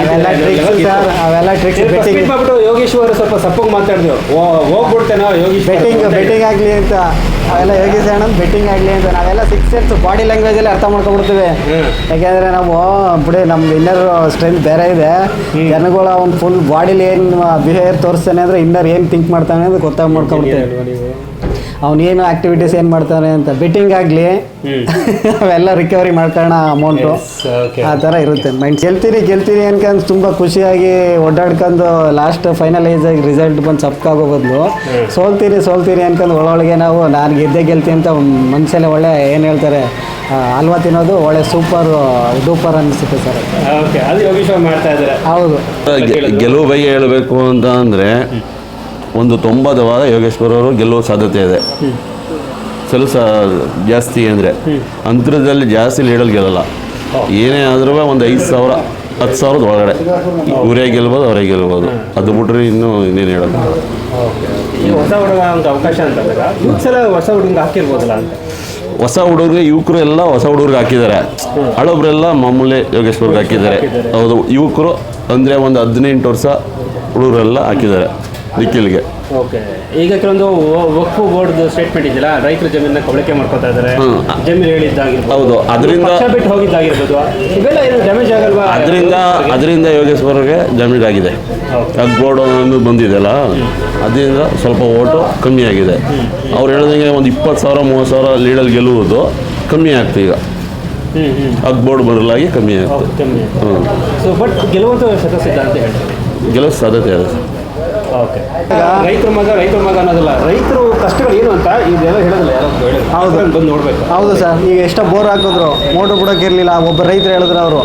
ಅವೆಲ್ಲ tricks sir ಅವೆಲ್ಲ tricks betting ಮಾಡ್ಬಿಟ್ಟು ಯೋಗೇಶ್ವರ್ ಸ್ವಲ್ಪ ಸಪ್ಪಗೆ ಮಾತಾಡಿದ್ವಿ ಹೋಗ್ಬಿಡ್ತೇನೋ ಯೋಗೀಶ್ ಬೆಟ್ಟಿಂಗ್ ಬೆಟ್ಟಿಂಗ್ ಆಗಲಿ ಅಂತ. ಅವೆಲ್ಲ ಯೋಗೇಶ್ ಅಣ್ಣ ಬೆಟ್ಟಿಂಗ್ ಆಗಲಿ ಅಂತ. ನಾವೆಲ್ಲ ಸಿಕ್ಸ್ ಇಯರ್ಸ್ ಬಾಡಿ ಲ್ಯಾಂಗ್ವೇಜಲ್ಲಿ ಅರ್ಥ ಮಾಡ್ಕೊಂಡ್ಬಿಡ್ತೀವಿ. ಯಾಕೆಂದ್ರೆ ಯಾಕೆಂದರೆ ನಾವು ಬಿಡಿ ನಮ್ಮ ಇನ್ನರ್ ಸ್ಟ್ರೆಂತ್ ಬೇರೆ ಇದೆ. ಜನಗಳ ಒಂದು ಫುಲ್ ಬಾಡಿಲಿ ಏನು ಬಿಹೇವಿಯರ್ ತೋರಿಸ್ತಾನೆ ಅಂದ್ರೆ ಇನ್ನರ್ ಏನು ಥಿಂಕ್ ಮಾಡ್ತಾನೆ ಅಂತ ಗೊತ್ತಾಗಿ ಮಾಡ್ಕೊಂಡ್ಬಿಡ್ತೀವಿ. ಅವನೇನು ಆಕ್ಟಿವಿಟೀಸ್ ಏನು ಮಾಡ್ತಾನೆ ಅಂತ. ಬೆಟ್ಟಿಂಗ್ ಆಗಲಿ. ಅವೆಲ್ಲ ರಿಕವರಿ ಮಾಡ್ಕೋಣ ಅಮೌಂಟು ಆ ಥರ ಇರುತ್ತೆ. ಮೈಂಡ್ ಗೆಲ್ತೀರಿ ಗೆಲ್ತೀರಿ ಅನ್ಕೊಂಡು ತುಂಬ ಖುಷಿಯಾಗಿ ಓಡಾಡ್ಕೊಂಡು ಲಾಸ್ಟ್ ಫೈನಲೈಸ್ ಆಗಿ ರಿಸಲ್ಟ್ ಬಂದು ಸಪ್ಕಾಗೋ ಬದಲು. ಸೋಲ್ತೀರಿ ಸೋಲ್ತೀರಿ ಅನ್ಕೊಂಡು ಒಳೊಳಗೆ ನಾವು ನಾನು ಗೆದ್ದೆ ಗೆಲ್ತೀನಿ ಅಂತ ಮನಸ್ಸಲ್ಲೇ ಒಳ್ಳೆ ಏನು ಹೇಳ್ತಾರೆ ಹಲ್ವಾ ತಿನ್ನೋದು ಒಳ್ಳೆ ಸೂಪರ್ ಡೂಪರ್ ಅನಿಸುತ್ತೆ ಸರ್. ಓಕೆ ಅದು ಯೋಗೇಶ್ವರ್ ಮಾಡ್ತಾ ಇದ್ದಾರೆ. ಹೌದು. ಗೆಲುವು ಬಗ್ಗೆ ಹೇಳಬೇಕು ಅಂತ ಅಂದರೆ ಒಂದು ತೊಂಬತ್ತವಾದ ಯೋಗೇಶ್ವರ ಅವರು ಗೆಲ್ಲುವ ಸಾಧ್ಯತೆ ಇದೆ. ಕೆಲಸ ಜಾಸ್ತಿ ಅಂದರೆ ಅಂತರದಲ್ಲಿ ಜಾಸ್ತಿ ಲೀಡಲ್ಲಿ ಗೆಲ್ಲಲ್ಲ. ಏನೇ ಆದರೂ ಒಂದು ಐದು ಸಾವಿರ ಹತ್ತು ಸಾವಿರದ ಒಳಗಡೆ. ಇವರೇ ಗೆಲ್ಬೋದು ಅವರೇ ಗೆಲ್ಬೋದು. ಅದು ಬಿಟ್ರೆ ಇನ್ನೂ ಇನ್ನೇನು ಹೇಳೋದು. ಹೊಸ ಹುಡುಗ ಒಂದು ಅವಕಾಶ ಅಂತ ಹೊಸ ಹುಡುಗ ಹಾಕಿರ್ಬೋದಲ್ಲ ಅಂತ? ಹೊಸ ಹುಡುಗರಿಗೆ ಯುವಕರು ಎಲ್ಲ ಹೊಸ ಹುಡುಗರಿಗೆ ಹಾಕಿದ್ದಾರೆ. ಹಳಬ್ರೆಲ್ಲ ಮಾಮೂಲಿ ಯೋಗೇಶ್ವರ್ಗೆ ಹಾಕಿದ್ದಾರೆ. ಹೌದು ಯುವಕರು ಅಂದರೆ ಒಂದು ಹದಿನೆಂಟು ವರ್ಷ ಹುಡುಗರೆಲ್ಲ ಹಾಕಿದ್ದಾರೆ. ನಿಖಿಲ್ಗೆ. ಓಕೆ. ಈಗ ಕೆಲವೊಂದು ವಕ್ಫ್ ಬೋರ್ಡ್ ಸ್ಟೇಟ್ಮೆಂಟ್ ಇದೆಯಲ್ಲ ರೈತರ ಜಮೀನ ಕಬಳಿಕೆ ಮಾಡ್ಕೊತಾ ಇದ್ದಾರೆ. ಜಮೀನು ಹೇಳಿದ್ದಾಗಿರ್ಬೋದು ಹೌದು, ಅದರಿಂದ ಬಿಟ್ಟು ಹೋಗಿದ್ದಾಗಿರ್ಬೋದು. ಇವೆಲ್ಲ ಏನು ಡ್ಯಾಮೇಜ್ ಆಗಲ್ವಾ? ಅದರಿಂದ ಅದರಿಂದ ಯೋಗೇಶ್ವರ್ಗೆ ಜಮೀನು ಆಗಿದೆ. ಅದ್ ಬೋರ್ಡ್ ಬಂದಿದೆ ಬಂದಿದೆಯಲ್ಲ ಅದರಿಂದ ಸ್ವಲ್ಪ ಓಟು ಕಮ್ಮಿ ಆಗಿದೆ. ಅವ್ರು ಹೇಳಿದಂಗೆ ಒಂದು ಇಪ್ಪತ್ತು ಸಾವಿರ ಮೂವತ್ತು ಸಾವಿರ ಲೀಡಲ್ಲಿ ಗೆಲ್ಲುವುದು ಕಮ್ಮಿ ಆಗ್ತದೆ ಈಗ. ಅದ್ ಬೋರ್ಡ್ ಬರಲಾಗಿ ಕಮ್ಮಿ ಆಗ್ತದೆ ಹ್ಞೂ ಸೊ ಬಟ್ ಗೆಲುವಂತ ಶತಸಿದ್ಧ ಅಂತ ಹೇಳ್ತಾರೆ ಗೆಲ್ಲೋ ಸಾಧ್ಯತೆ ಇದೆ. ಓಕೆ. ರೈತರ ಮಗ ರೈತರ ಮಗ ಅನ್ನೋದಿಲ್ಲ ರೈತರು ಕಷ್ಟಗಳು ಏನು ಅಂತ ಇದೆಲ್ಲ ಹೇಳೋದಿಲ್ಲ ಯಾರೋ ಹೌದು. ಬಂದು ನೋಡ್ಬೇಕು. ಹೌದು ಸರ್. ಈಗ ಎಷ್ಟೋ ಬೋರ್ ಹಾಕಿದ್ರು ಮೋಟ್ರ್ ಇರಲಿಲ್ಲ ಒಬ್ಬ ರೈತರು ಹೇಳಿದ್ರು ಅವರು.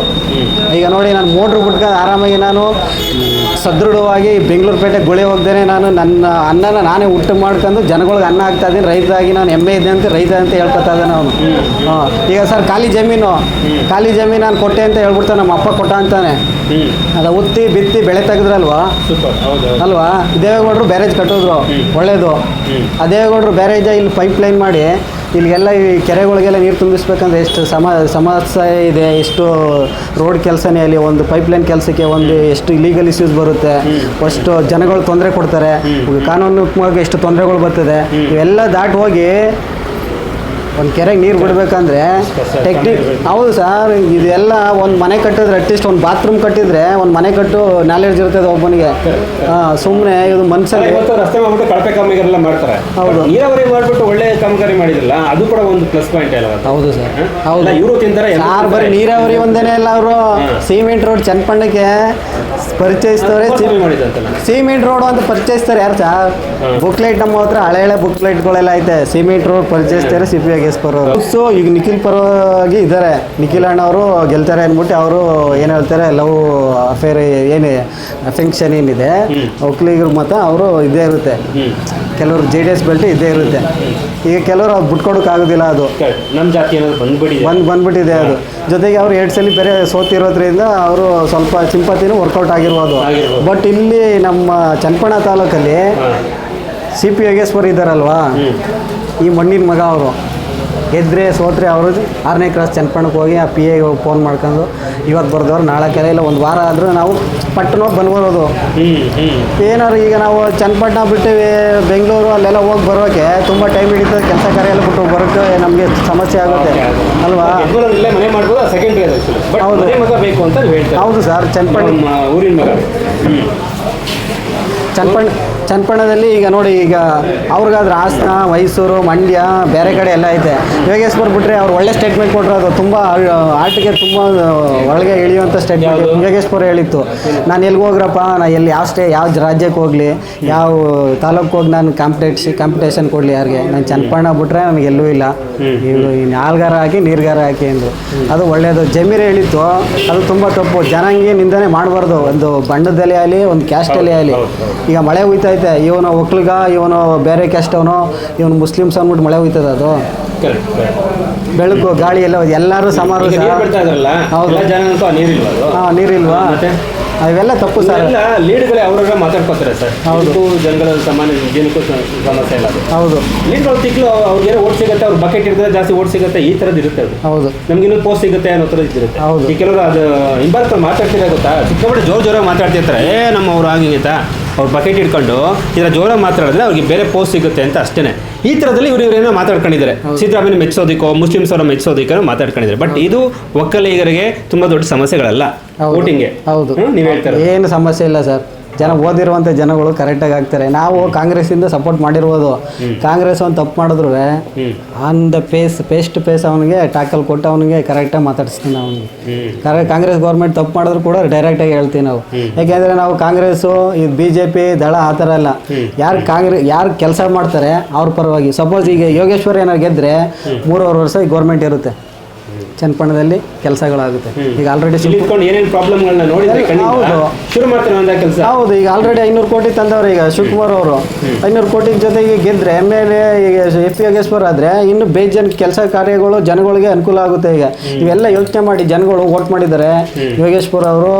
ಈಗ ನೋಡಿ ನಾನು ಮೋಟ್ರ್ ಬಿಟ್ಕೊಂಡು ಆರಾಮಾಗಿ ನಾನು ಸದೃಢವಾಗಿ ಬೆಂಗಳೂರು ಪೇಟೆ ಗುಳೆ ಹೋಗ್ದೇನೆ ನಾನು ನನ್ನ ಅನ್ನನ ನಾನೇ ಊಟ ಮಾಡ್ಕೊಂಡು ಜನಗಳಿಗೆ ಅನ್ನ ಹಾಕ್ತಾ ಇದ್ದೀನಿ ರೈತರಾಗಿ ನಾನು ಹೆಮ್ಮೆ ಇದೆ ಅಂತ ರೈತ ಅಂತ ಹೇಳ್ಕೊತಾ ಇದ್ದಾನೆ ಅವನು. ಹಾಂ. ಈಗ ಸರ್ ಖಾಲಿ ಜಮೀನು ಖಾಲಿ ಜಮೀನು ನಾನು ಕೊಟ್ಟೆ ಅಂತ ಹೇಳ್ಬಿಡ್ತಾನೆ ನಮ್ಮ ಅಪ್ಪ ಕೊಟ್ಟ ಅಂತಾನೆ. ಅದ ಉತ್ತಿ ಬಿತ್ತಿ ಬೆಳೆ ತೆಗೆದ್ರಲ್ವಾ? ಸೂಪರ್ ಹೌದು ಅಲ್ವಾ? ದೇವೇಗೌಡರು ಬ್ಯಾರೇಜ್ ಕಟ್ಟಿದ್ರು ಒಳ್ಳೇದು. ಆ ದೇವೇಗೌಡರು ಬ್ಯಾರೇಜ್ ಇಲ್ಲಿ ಪೈಪ್ ಲೈನ್ ಮಾಡಿ ಇಲ್ಲಿಗೆಲ್ಲ ಈ ಕೆರೆಗಳಿಗೆಲ್ಲ ನೀರು ತುಂಬಿಸ್ಬೇಕಂದ್ರೆ ಎಷ್ಟು ಸಮ ಸಮಸ್ಯೆ ಇದೆ ಎಷ್ಟು ರೋಡ್ ಕೆಲಸನೇ ಅಲ್ಲಿ ಒಂದು ಪೈಪ್ ಲೈನ್ ಕೆಲಸಕ್ಕೆ ಒಂದು ಎಷ್ಟು ಇಲೀಗಲ್ ಇಶ್ಯೂಸ್ ಬರುತ್ತೆ ಅಷ್ಟು ಜನಗಳು ತೊಂದರೆ ಕೊಡ್ತಾರೆ. ಕಾನೂನು ಎಷ್ಟು ತೊಂದರೆಗಳು ಬರ್ತದೆ ಇವೆಲ್ಲ ದಾಟಿ ಹೋಗಿ ಒಂದು ಕೆರೆಗೆ ನೀರು ಬಿಡಬೇಕಂದ್ರೆ ಟೆಕ್ನಿಕ್ ಹೌದು ಸರ್ ಇದೆಲ್ಲ ಒಂದು ಮನೆ ಕಟ್ಟಿದ್ರೆ ಅಟ್ಲೀಸ್ಟ್ ಒಂದು ಬಾತ್ರೂಮ್ ಕಟ್ಟಿದ್ರೆ ಒಂದು ಮನೆ ಕಟ್ಟು ನಾಲೆಡ್ಜ್ ಇರ್ತದೆ ಒಬ್ಬನಿಗೆ. ಸುಮ್ಮನೆ ಇದು ಮನ್ಸಲ್ಲಿ ರಸ್ತೆ ಮಾಡ್ಬಿಟ್ಟು ಕಳಪೆ ಕಾಮಗಾರಿ ಮಾಡ್ತಾರೆ. ಹೌದು. ನೀರಾವರಿ ಮಾಡಿಬಿಟ್ಟು ಒಳ್ಳೆ ಕಾಮಗಾರಿ ಮಾಡಿದ್ರಲ್ಲ ಅದು ಕೂಡ ಒಂದು ಪ್ಲಸ್ ಪಾಯಿಂಟ್ ಅಲ್ಲ ಹೌದು ಸರ್? ಹೌದು. ಇವರು ತಿಂತಾರೆ ಯಾರು ಬರೀ. ನೀರಾವರಿ ಒಂದೇನೆ ಇಲ್ಲ ಅವರು. ಸಿಮೆಂಟ್ ರೋಡ್ ಚನ್ನಪಣ್ಣಕ್ಕೆ ಪರಿಚಯಿಸ್ತವ್ರೆ ಸಿಮೆಂಟ್ ರೋಡ್ ಅಂತ ಪರಿಚಯಿಸ್ತಾರೆ ಯಾರು ಸರ್? ಬುಕ್ಲೈಟ್ ನಮ್ಮ ಹತ್ರ ಹಳೆ ಹಳೆ ಬುಕ್ಲೈಟ್ಗಳೆಲ್ಲ ಐತೆ. ಸಿಮೆಂಟ್ ರೋಡ್ ಪರಿಚಯಿಸ್ತಾರೆ ಸಿ ಎಸ್ ಪರವರು ಸೊ ಈಗ ನಿಖಿಲ್ ಪರವಾಗಿ ಇದ್ದಾರೆ ನಿಖಿಲ್ ಅಣ್ಣ ಅವರು ಗೆಲ್ತಾರೆ ಅಂದ್ಬಿಟ್ಟು ಅವರು ಏನು ಹೇಳ್ತಾರೆ ಲವ್ ಅಫೇರ್ ಏನು ಫಂಕ್ಷನ್ ಏನಿದೆ ಒಕ್ಕಲಿಗರ ಮತ ಅವರು ಇದೇ ಇರುತ್ತೆ. ಕೆಲವರು ಜೆ ಡಿ ಎಸ್ ಬೆಲ್ಟ್ ಇದೇ ಇರುತ್ತೆ. ಈಗ ಕೆಲವರು ಅದು ಬಿಟ್ಕೊಡೋಕ್ಕಾಗೋದಿಲ್ಲ ಅದು. ನಮ್ಮ ಜಾತಿ ಏನಾದ್ರು ಬಂದ್ಬಿಟ್ಟಿದೆ. ಬಂದು ಬಂದ್ಬಿಟ್ಟಿದೆ ಅದು. ಜೊತೆಗೆ ಅವ್ರು ಎರಡು ಸಲ ಬೇರೆ ಸೋತಿರೋದ್ರಿಂದ ಅವರು ಸ್ವಲ್ಪ ಸಿಂಪತಿನೂ ವರ್ಕೌಟ್ ಆಗಿರ್ಬೋದು. ಬಟ್ ಇಲ್ಲಿ ನಮ್ಮ ಚನ್ನಪಣ್ಣ ತಾಲೂಕಲ್ಲಿ ಸಿ ಪಿ ಯೋಗೇಶ್ವರ್ ಇದ್ದಾರಲ್ವಾ ಈ ಮಣ್ಣಿನ ಮಗ ಅವರು. ಗೆದ್ರೆ ಸೋತ್ರೆ ಅವರು ಆರನೇ ಕ್ಲಾಸ್ ಚನ್ನಪಣ್ಣಕ್ಕೆ ಹೋಗಿ ಆ ಪಿ ಎಗೆ ಫೋನ್ ಮಾಡ್ಕೊಂಡು ಇವತ್ತು ಬರ್ದವ್ರು ನಾಳೆ ಕೆಲ ಇಲ್ಲ ಒಂದು ವಾರ ಆದರೂ ನಾವು ಪಟ್ಟಣ ಬಂದ್ಬರೋದು ಏನಾದ್ರು ಈಗ ನಾವು ಚನ್ನಪಟ್ಟಣ ಬಿಟ್ಟು ಬೆಂಗಳೂರು ಅಲ್ಲೆಲ್ಲ ಹೋಗಿ ಬರೋಕ್ಕೆ ತುಂಬ ಟೈಮ್ ಹಿಡಿತದೆ ಕೆಲಸ ಕಾರ್ಯ ಎಲ್ಲ ಬಿಟ್ಟು ಬರೋಕ್ಕೆ ನಮಗೆ ಸಮಸ್ಯೆ ಆಗುತ್ತೆ. ಅಲ್ವಾ? ಹೌದು. ಹೌದು ಸರ್ ಚನ್ನಪಟ್ಟಣ ಊರಿನ ಚನ್ನಪಣ್ಣ ಚನ್ನಪಣ್ಣದಲ್ಲಿ ಈಗ ನೋಡಿ ಈಗ ಅವ್ರಿಗಾದ್ರೆ ಹಾಸನ ಮೈಸೂರು ಮಂಡ್ಯ ಬೇರೆ ಕಡೆ ಎಲ್ಲ ಐತೆ. ಯೋಗೇಶ್ವರ್ ಬಿಟ್ರೆ ಅವ್ರು ಒಳ್ಳೆ ಸ್ಟೇಟ್ಮೆಂಟ್ ಕೊಟ್ಟರು ಅದು ತುಂಬ ಆರ್ಟಿಗೆ ತುಂಬ ಒಳಗೆ ಇಳಿಯುವಂಥ ಸ್ಟೇಟ್ಮೆಂಟ್? ಯೋಗೇಶ್ವರ್ ಹೇಳಿತ್ತು ನಾನು ಎಲ್ಲಿಗೆ ಹೋಗ್ರಪ್ಪ? ನಾ ಎಲ್ಲಿ ಯಾವ ಸ್ಟೇ ಯಾವ ರಾಜ್ಯಕ್ಕೆ ಹೋಗಲಿ? ಯಾವ ತಾಲೂಕು ಹೋಗಿ ನಾನು ಕಾಂಪಿಟೇಷನ್ ಕಾಂಪಿಟೇಷನ್ ಕೊಡಲಿ ಯಾರಿಗೆ? ನಾನು ಚನ್ನಪಣ್ಣ ಬಿಟ್ರೆ ನನಗೆ ಎಲ್ಲೂ ಇಲ್ಲ. ಇವರು ಈ ನಾಲ್ಗಾರ ಹಾಕಿ ನೀರ್ಗಾರ ಹಾಕಿ ಅಂದರು. ಅದು ಒಳ್ಳೆಯದು ಜಮೀರ್ ಹೇಳಿತ್ತು ಅದು ತುಂಬ ತಪ್ಪು. ಜನಾಂಗೀಯ ನಿಂದನೆ ಮಾಡಬಾರ್ದು. ಒಂದು ಬಣ್ಣದಲ್ಲಿ ಆಗಲಿ ಒಂದು ಕ್ಯಾಸ್ಟಲ್ಲಿ ಆಗಲಿ. ಈಗ ಮಳೆ ಹುಯ್ತೈತೆ ಇವನು ಒಕ್ಲಿಗ ಇವನು ಬೇರೆ ಕ್ಯಾಸ್ಟ್ ಅವನು ಇವನು ಮುಸ್ಲಿಮ್ಸ್ ಅಂದ್ಬಿಟ್ಟು ಮಳೆ ಹೋಯ್ತದ ಅದು. ಬೆಳಕು ಗಾಳಿ ಎಲ್ಲ ಎಲ್ಲರೂ ಇದ್ರಲ್ಲ ಹೌದು. ಹಾಂ ನೀರಿಲ್ವಾ ಅವೆಲ್ಲ ತಪ್ಪು ಸರ್. ಲೀಡ್ಗಳೇ ಅವ್ರವ್ರ ಮಾತಾಡ್ಕೋತಾರೆ ಸರ್. ಹೌದು. ಜನಗಳ ಸಾಮಾನ್ಯ ಜನಕ್ಕೂ ಸ- ಸಮಸ್ಯೆ ಇಲ್ಲ ಹೌದು. ಲೀಡ್ಗಳು ತಿಕ್ಲು ಅವ್ರಿಗೆ ಓಟ್ ಸಿಗುತ್ತೆ ಅವ್ರ ಬಕೆಟ್ ಇರ್ತದೆ ಜಾಸ್ತಿ ಓಟ್ ಸಿಗುತ್ತೆ ಈ ಥರದ್ದು ಇರುತ್ತೆ ಅದು. ಹೌದು. ನಮ್ಗೆ ಇನ್ನೂ ಪೋಸ್ಟ್ ಸಿಗುತ್ತೆ ಅನ್ನೋ ಥರ ಇರುತ್ತೆ ಹೌದು. ಈ ಕೆಲವರು ಅದು ಹಿಂಬಾರ್ಕೊಂಡು ಮಾತಾಡ್ತಿದ್ರೆ ಗೊತ್ತಾ? ಸಿಕ್ಕಾಪಟ್ಟೆ ಜೋರು ಜೋರಾಗಿ ಮಾತಾಡ್ತಿರ್ತಾರೆ. ಏ ನಮ್ಮ ಅವ್ರು ಆಗಿಂಗಿತಾ ಅವ್ರು ಬಕೆಟ್ ಇಟ್ಕೊಂಡು ಇದರ ಜೋರಾಗಿ ಮಾತಾಡಿದ್ರೆ ಅವ್ರಿಗೆ ಬೇರೆ ಪೋಸ್ಟ್ ಸಿಗುತ್ತೆ ಅಂತ ಅಷ್ಟೇ ಈ ಥರದಲ್ಲಿ ಇವರು ಇವರೇನೋ ಮಾತಾಡ್ಕೊಂಡಿದ್ದಾರೆ. ಸಿದ್ದರಾಮಯ್ಯ ಮೆಚ್ಚೋದಿಕ್ಕೋ ಮುಸ್ಲಿಮ್ಸ್ ಅವರ ಮೆಚ್ಚೋದಿಕ್ಕೋ ಮಾತಾಡ್ಕೊಂಡಿದ್ದಾರೆ. ಬಟ್ ಇದು ಒಕ್ಕಲಿಗರಿಗೆ ತುಂಬ ದೊಡ್ಡ ಸಮಸ್ಯೆಗಳಲ್ಲ. ವೋಟಿಂಗ್ಗೆ. ಹೌದು. ನೀವು ಹೇಳ್ತಾರೆ ಏನು ಸಮಸ್ಯೆ ಇಲ್ಲ ಸರ್. ಜನ ಓದಿರುವಂಥ ಜನಗಳು ಕರೆಕ್ಟಾಗಿ ಆಗ್ತಾರೆ. ನಾವು ಕಾಂಗ್ರೆಸ್ಸಿಂದ ಸಪೋರ್ಟ್ ಮಾಡಿರ್ಬೋದು. ಕಾಂಗ್ರೆಸ್ ಅವ್ನು ತಪ್ಪು ಮಾಡಿದ್ರು on the face paste pace face ಅವನಿಗೆ ಟ್ಯಾಕಲ್ ಕೊಟ್ಟು ಅವನಿಗೆ ಕರೆಕ್ಟಾಗಿ ಮಾತಾಡಿಸ್ತೀನಿ ಅವನಿಗೆ ಕರೆ ಕಾಂಗ್ರೆಸ್ ಗೌರ್ಮೆಂಟ್ ತಪ್ಪು ಮಾಡಿದ್ರು ಕೂಡ ಡೈರೆಕ್ಟಾಗಿ ಹೇಳ್ತೀವಿ ನಾವು. ಯಾಕೆಂದರೆ ನಾವು ಕಾಂಗ್ರೆಸ್ಸು ಇದು ಬಿ ಜೆ ಪಿ ದಳ ಆ ಥರ ಎಲ್ಲ ಯಾರು ಕಾಂಗ್ರೆಸ್ ಯಾರು ಕೆಲಸ ಮಾಡ್ತಾರೆ ಅವ್ರ ಪರವಾಗಿ. ಸಪೋಸ್ ಈಗ ಯೋಗೇಶ್ವರ್ ಏನಾರು ಗೆದ್ದರೆ ಮೂರುವರೆ ವರ್ಷ ಗೌರ್ಮೆಂಟ್ ಇರುತ್ತೆ. ಚನ್ನಪಟ್ಟಣದಲ್ಲಿ ಕೆಲಸಗಳಾಗುತ್ತೆ. ಈಗ ಆಲ್ರೆಡಿ ಹೌದು. ಈಗ ಆಲ್ರೆಡಿ ಐನೂರು ಕೋಟಿ ತಂದವ್ರೆ ಈಗ ಶಿವಕುಮಾರ್ ಅವರು. ಐನೂರು ಕೋಟಿ ಜೊತೆಗೆ ಗೆದ್ರೆ ಎಂ ಎಲ್ ಎ ಈಗ ಎಫ್ ಯೋಗೇಶ್ವರ್ ಆದ್ರೆ ಇನ್ನು ಬೇಜನ್ ಕೆಲಸ ಕಾರ್ಯಗಳು ಜನಗಳಿಗೆ ಅನುಕೂಲ ಆಗುತ್ತೆ ಈಗ. ಇವೆಲ್ಲ ಯೋಚನೆ ಮಾಡಿ ಜನಗಳು ವೋಟ್ ಮಾಡಿದ್ದಾರೆ. ಯೋಗೇಶ್ವರ್ ಅವರು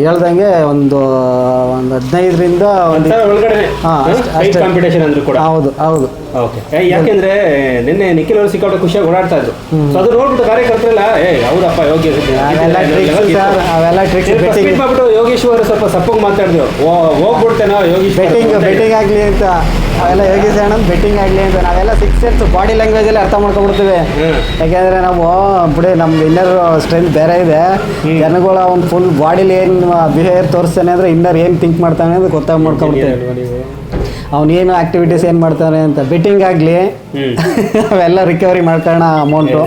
ಹೇಳ್ದಂಗೆ ಒಂದು ಒಂದು ಹದಿನೈದರಿಂದ ಒಂದು ಹಾ, ಅಷ್ಟೇ-. ಕಾಂಪಿಟೇಷನ್ ಅಂದ್ರು ಕೂಡ. ಹೌದು ಹೌದು. ಓಕೆ. ಯಾಕೆಂದ್ರೆ ನಿನ್ನೆ ನಿಖಿಲ್ ಅವರು ಸಿಕ್ಕಾಟ ಖುಷಿಯಾಗಿ ಓಡಾಡ್ತಾ ಇದ್ರು. ಸೊ ಅದು ನೋಡ್ಬಿಟ್ಟು ಕಾರ್ಯಕರ್ತರೆಲ್ಲ ಏ ಹೌದಪ್ಪ ಯೋಗೇಶ್ ಅವೆಲ್ಲ ಟ್ರಿಕ್ಸ್ ಬೆಟ್ಟಿಂಗ್ ಮಾಡ್ಬಿಟ್ಟು ಯೋಗೇಶ್ವರ್ ಸ್ವಲ್ಪ ಸಪ್ಪಗೆ ಮಾತಾಡಿದ್ರು. ಹೋಗ್ಬಿಡ್ತೇನೋ ಯೋಗೇಶ್ವರ್ ಬೆಟ್ಟಿಂಗ್ ಬೆಟ್ಟಿಂಗ್ ಆಗಲಿ ಅಂತ. ಅವೆಲ್ಲ ಹೇಗಿದೆ ಅಣ್ಣ ಬೆಟ್ಟಿಂಗ್ ಆಗಲಿ ಅಂತ. ನಾವೆಲ್ಲ ಸಿಕ್ಸ್ ಇಯರ್ಸ್ ಬಾಡಿ ಲ್ಯಾಂಗ್ವೇಜಲ್ಲಿ ಅರ್ಥ ಮಾಡ್ಕೊಬಿಡ್ತೀವಿ ಹ್ಮ್. ಯಾಕೆಂದರೆ ನಾವು ಬಿಡಿ ನಮ್ಮ ಇನ್ನರ್ ಸ್ಟ್ರೆಂತ್ ಬೇರೆ ಇದೆ. ಜನಗಳ ಒಂದು ಫುಲ್ ಬಾಡಿಲಿ ಏನು ಬಿಹೇವಿಯರ್ ತೋರಿಸ್ತಾನೆ ಅಂದರೆ ಇನ್ನರ್ ಏನು ಥಿಂಕ್ ಮಾಡ್ತಾನೆ ಅಂತ ಗೊತ್ತಾಗಿ ಮಾಡ್ಕೊಬಿಡ್ತೀವಿ ಅವನೇನು ಆಕ್ಟಿವಿಟೀಸ್ ಏನು ಮಾಡ್ತಾನೆ ಅಂತ. ಬೆಟ್ಟಿಂಗ್ ಆಗ್ಲಿ ಅವೆಲ್ಲ ರಿಕವರಿ ಮಾಡ್ಕೋಣ ಅಮೌಂಟು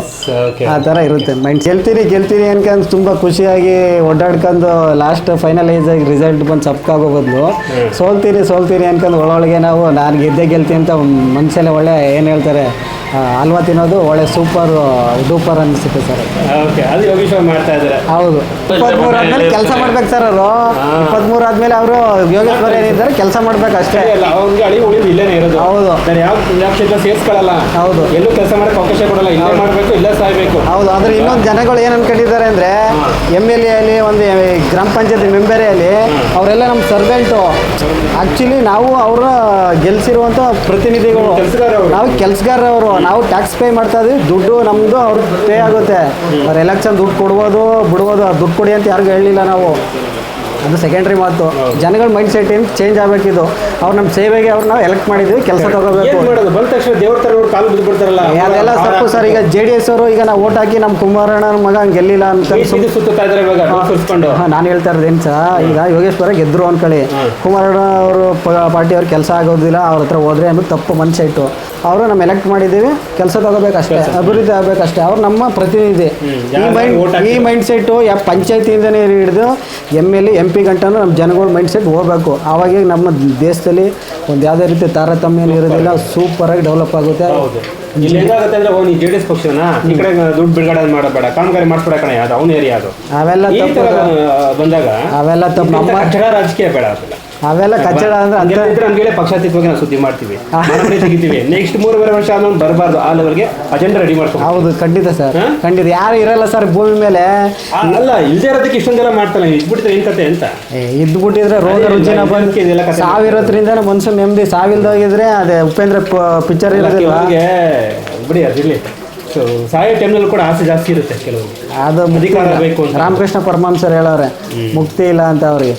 ಆ ಥರ ಇರುತ್ತೆ. ಮೈಂಡ್ ಗೆಲ್ತೀರಿ ಗೆಲ್ತೀರಿ ಅನ್ಕೊಂಡು ತುಂಬ ಖುಷಿಯಾಗಿ ಓಡಾಡ್ಕೊಂಡು ಲಾಸ್ಟ್ ಫೈನಲೈಸ್ ಆಗಿ ರಿಸಲ್ಟ್ ಬಂದು ಸಪ್ಕಾಗೋ ಬದಲು. ಸೋಲ್ತೀರಿ ಸೋಲ್ತೀರಿ ಅನ್ಕೊಂಡು ಒಳೊಳಗೆ ನಾವು ನಾನು ಗೆದ್ದೆ ಗೆಲ್ತೀನಿ ಅಂತ ಮನಸ್ಸಲ್ಲೇ ಒಳ್ಳೆ ಏನು ಹೇಳ್ತಾರೆ ಹಲ್ವಾ ತಿನ್ನೋದು ಒಳ್ಳೆ ಸೂಪರ್ ಡೂಪರ್ ಅನಿಸುತ್ತೆ ಸರ್. ಓಕೆ ಅದು ಯೋಗೇಶ್ವರ್ ಮಾಡ್ತಾ ಇದ್ದಾರೆ. ಹೌದು. ಇಪ್ಪತ್ಮೂರು ಆದ್ಮೇಲೆ ಕೆಲಸ ಮಾಡ್ಬೇಕು ಸರ್ ಅವರು. ಇಪ್ಪತ್ಮೂರು ಆದ್ಮೇಲೆ ಅವರು ಯೋಗೇಶ್ವರ ಏನಿದ್ದಾರೆ ಕೆಲಸ ಮಾಡ್ಬೇಕು ಅಷ್ಟೇ. ಅಲ್ಲ ಅವ್ನಿಗೆ ಅಳಿ ಉಳಿದು ಇಲ್ಲೇನೆ ಇರೋದು. ಹೌದು. ನಾನು ಯಾವ ಯಾವ ಕ್ಷೇತ್ರ ಸೇರ್ಸ್ಕೊಳ್ಳಲ್ಲ ಹೌದು. ಎಲ್ಲೂ ಕೆಲಸ ಮಾಡಕ್ಕೆ ಅವಕಾಶ ಕೊಡಲ್ಲ ಇಲ್ಲೇ ಮಾಡಬೇಕು ಇಲ್ಲೇ ಸಾಯ್ಬೇಕು. ಹೌದು ಆದ್ರೆ ಇನ್ನೊಂದು ಜನಗಳು ಏನು ಅನ್ಕೊಂಡಿದ್ದಾರೆ ಅಂದ್ರೆ ಎಂ ಎಲ್ ಎ ಅಲ್ಲಿ ಒಂದು ಗ್ರಾಮ ಪಂಚಾಯತ್ ಮೆಂಬರ್ ಅಲ್ಲಿ ಅವರೆಲ್ಲ ನಮ್ಮ ಸರ್ವೆಂಟು. ಆಕ್ಚುಲಿ ನಾವು ಅವರ ಗೆಲ್ಸಿರುವಂಥ ಪ್ರತಿನಿಧಿಗಳು. ಕೆಲ್ಸಗಾರ ಅವರು. ನಾವು ಕೆಲಸಗಾರವರು ನಾವು ಟ್ಯಾಕ್ಸ್ ಪೇ ಮಾಡ್ತಾ ಇದೀವಿ. ದುಡ್ಡು ನಮ್ಮದು ಅವ್ರ ಪೇ ಆಗುತ್ತೆ. ಅವ್ರು ಎಲೆಕ್ಷನ್ ದುಡ್ಡು ಕೊಡ್ಬೋದು, ಬಿಡ್ಬೋದು. ದುಡ್ಡು ಕೊಡಿ ಅಂತ ಯಾರಿಗೂ ಹೇಳಿಲ್ಲ ನಾವು. ಅದು ಸೆಕೆಂಡ್ರಿ ಮಾತು. ಜನಗಳ ಮೈಂಡ್ ಸೆಟ್ ಏನು ಚೇಂಜ್ ಆಗಬೇಕಿದು. ಅವ್ರು ನಮ್ಮ ಸೇವೆಗೆ ಅವ್ರು ನಾವು ಎಲೆಕ್ಟ್ ಮಾಡಿದ್ವಿ ಕೆಲಸ ತಗೋಬೇಕು ಏನ್ ಮಾಡೋದು? ಬಂದ ತಕ್ಷಣ ದೇವ್ರ ತರ ಅವ್ರು ಕಾಲು ಬಿದ್ದು ಬಿಡ್ತಾರಲ್ಲ ಅದೆಲ್ಲ ತಪ್ಪು ಸರ್. ಈಗ ಜೆ ಡಿ ಎಸ್ ಅವರು ಈಗ ನಾವು ಓಟ್ ಹಾಕಿ ನಮ್ಮ ಕುಮಾರಣ್ಣನ ಮಗ ಹಂಗೆ ಗೆಲ್ಲಿಲ್ಲ ಅಂತ ಸುತ್ತಾ ಇವಾಗ ನಾನು ಹೇಳ್ತಾ ಇರೋದೇನು ಸಹ ಈಗ ಯೋಗೇಶ್ವರ ಗೆದ್ರು ಅನ್ಕೊಳ್ಳಿ. ಕುಮಾರಣ್ಣ ಅವರು ಪಾರ್ಟಿ ಅವ್ರು ಕೆಲಸ ಆಗೋದಿಲ್ಲ ಅವ್ರ ಹತ್ರ ಹೋದ್ರೆ ಅನ್ನೋದು ತಪ್ಪು ಮನಸ್ಸು ಇಟ್ಟು. ಅವರು ನಮ್ಮ ಎಲೆಕ್ಟ್ ಮಾಡಿದ್ದೀವಿ ಕೆಲಸ ತಗೋಬೇಕಷ್ಟೇ ಅಭಿವೃದ್ಧಿ ಆಗಬೇಕಷ್ಟೇ. ಅವ್ರು ನಮ್ಮ ಪ್ರತಿನಿಧಿ. ಈ ಮೈಂಡ್? ಈ ಮೈಂಡ್ ಸೆಟ್ಟು ಯಾವ ಪಂಚಾಯತಿಯಿಂದನೇ ಹಿಡಿದು ಎಂ ಎಲ್ ಎಂ ಪಿ ಗಂಟನೂ ನಮ್ಮ ಜನಗಳ ಮೈಂಡ್ ಸೆಟ್ ಹೋಗ್ಬೇಕು. ಆವಾಗ ನಮ್ಮ ದೇಶದಲ್ಲಿ ಒಂದು ಯಾವುದೇ ರೀತಿ ತಾರತಮ್ಯ ಇರೋದಿಲ್ಲ ಸೂಪರಾಗಿ ಡೆವಲಪ್ ಆಗುತ್ತೆ. ಇಲ್ಲಿ ಹೆಂಗಾಗುತ್ತೆ ಅಂದ್ರೆ ಓ ನೀ ಜೆ ಡಿ ಎಸ್ ಪಕ್ಷನ? ಈ ಕಡೆ ದುಡ್ಡು ಬಿಡುಗಡೆ ಮಾಡಬೇಡ. ಕಾಮಗಾರಿ ಮಾಡಿಸ್ಬೇಡ ಕಣ ಅದು ಅವನ ಏರಿಯಾ ಅದು. ಅವೆಲ್ಲ ತಪ್ಪು ಬಂದಾಗ ಅವೆಲ್ಲ ತಪ್ಪು. ನಮ್ಮ ರಾಜಕೀಯ ಬೇಡ ಅದೆಲ್ಲ ಅವೆಲ್ಲ ಕಚ್ಚಡ ಅಂದ್ರೆ ಅಂತ ಗೆದ್ದಿದ್ರೆ ನಮ್ಗೆ ಪಕ್ಷಾತೀತವಾಗಿ ನಾವು ಸುದ್ದಿ ಮಾಡ್ತೀವಿ. ಮನೆ ತೆಗಿತೀವಿ ನೆಕ್ಸ್ಟ್ ಮೂರುವರೆ ವರ್ಷ ಆದ್ಮೇಲೆ ಬರಬಾರ್ದು. ಆ ಲೆವೆಲ್ಗೆ ಅಜೆಂಡಾ ರೆಡಿ ಮಾಡ್ತೀವಿ ಹೌದು ಖಂಡಿತ ಸರ್? ಖಂಡಿತ. ಯಾರು ಇರಲ್ಲ ಸರ್ ಭೂಮಿ ಮೇಲೆ. ಅಲ್ಲ ಇಲ್ದೇ ಇರೋದಕ್ಕೆ ಇಷ್ಟೊಂದೆಲ್ಲ ಮಾಡ್ತಾನೆ. ಇದ್ಬಿಟ್ರೆ ಏನ್ ಕತೆ ಅಂತ? ಇದ್ಬಿಟ್ಟಿದ್ರೆ ರೋಗ ರುಜಿನ ಬಂದು ಸಾವಿರೋದ್ರಿಂದ ಮನ್ಸು ನೆಮ್ಮದಿ. ಸಾವಿಲ್ದೋಗಿದ್ರೆ ಅದೇ ಉಪೇಂದ್ರ ಪಿಕ್ಚರ್ ಇರೋದಿಲ್ಲ ಬಿಡಿ ಅದಿರ್ಲಿ ಸೊ ಸಾಯೋ ಟೈಮ್ನಲ್ಲಿ ಕೂಡ ಆಸೆ ಜಾಸ್ತಿ ಇರುತ್ತೆ ಕೆಲವು ಅದು. ರಾಮಕೃಷ್ಣ ಪರಮಹಂಸರು ಹೇಳವ್ರೆ ಮುಕ್ತಿ ಇಲ್ಲ ಅಂತ ಅವ್ರಿಗೆ.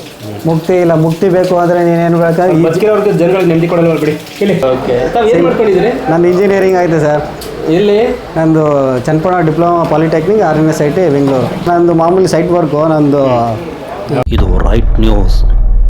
ಮುಕ್ತಿ ಇಲ್ಲ ಮುಕ್ತಿ ಬೇಕು ಅಂದ್ರೆ ನೀನೇನು ಬೇಕಾದ್ರೆ ಬದುಕಿರೋರ್ಗೆ ಜನಗಳಿಗೆ ನೆಮ್ಮದಿ ಕೊಡಲ್ಲ ಬಿಡಿ. ಇಲ್ಲಿ. ಓಕೆ ತಾವು ಏನು ಮಾಡ್ಕೊಂಡಿದ್ದೀರಿ? ನಂದು ಇಂಜಿನಿಯರಿಂಗ್ ಆಯ್ತು ಸರ್ ಎಲ್ಲಿ? ನಂದು Channapatna diploma polytechnic R N S I T Bengaluru ನಂದು ಮಾಮೂಲಿ ಸೈಟ್ ವರ್ಕು ನಂದು ಇದು ರೈಟ್ ನ್ಯೂಸ್